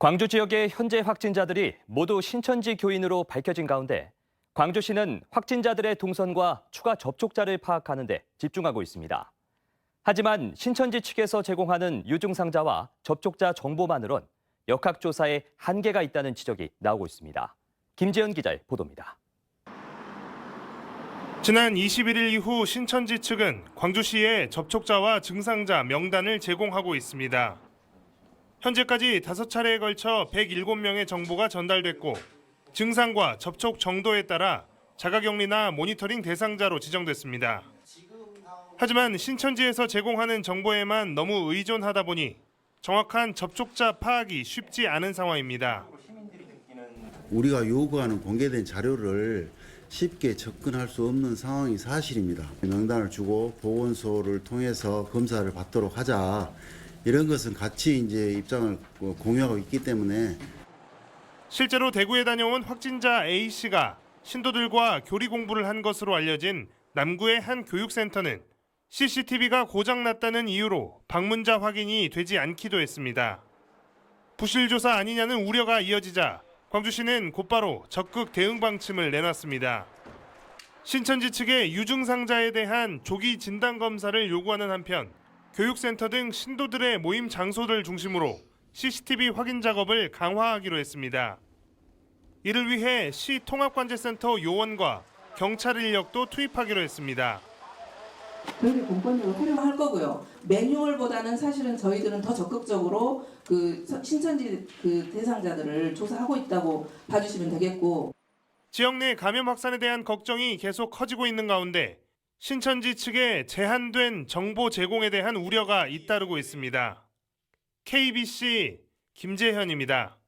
광주 지역의 현재 확진자들이 모두 신천지 교인으로 밝혀진 가운데 광주시는 확진자들의 동선과 추가 접촉자를 파악하는 데 집중하고 있습니다. 하지만 신천지 측에서 제공하는 유증상자와 접촉자 정보만으론 역학조사에 한계가 있다는 지적이 나오고 있습니다. 김재현 기자의 보도입니다. 지난 21일 이후 신천지 측은 광주시에 접촉자와 증상자 명단을 제공하고 있습니다. 현재까지 5차례에 걸쳐 107명의 정보가 전달됐고 증상과 접촉 정도에 따라 자가격리나 모니터링 대상자로 지정됐습니다. 하지만 신천지에서 제공하는 정보에만 너무 의존하다 보니 정확한 접촉자 파악이 쉽지 않은 상황입니다. 우리가 요구하는 공개된 자료를 쉽게 접근할 수 없는 상황이 사실입니다. 명단을 주고 보건소를 통해서 검사를 받도록 하자. 이런 것은 같이 이제 입장을 공유하고 있기 때문에 실제로 대구에 다녀온 확진자 A 씨가 신도들과 교리 공부를 한 것으로 알려진 남구의 한 교육센터는 CCTV가 고장났다는 이유로 방문자 확인이 되지 않기도 했습니다. 부실 조사 아니냐는 우려가 이어지자 광주시는 곧바로 적극 대응 방침을 내놨습니다. 신천지 측의 유증상자에 대한 조기 진단 검사를 요구하는 한편 교육센터 등 신도들의 모임 장소들 중심으로 CCTV 확인 작업을 강화하기로 했습니다. 이를 위해 시 통합관제센터 요원과 경찰 인력도 투입하기로 했습니다. 그렇게 공권력을 활용할 거고요. 매뉴얼보다는 사실은 저희들은 더 적극적으로 그 신천지 그 대상자들을 조사하고 있다고 봐주시면 되겠고 지역 내 감염 확산에 대한 걱정이 계속 커지고 있는 가운데 신천지 측의 제한된 정보 제공에 대한 우려가 잇따르고 있습니다. KBC 김재현입니다.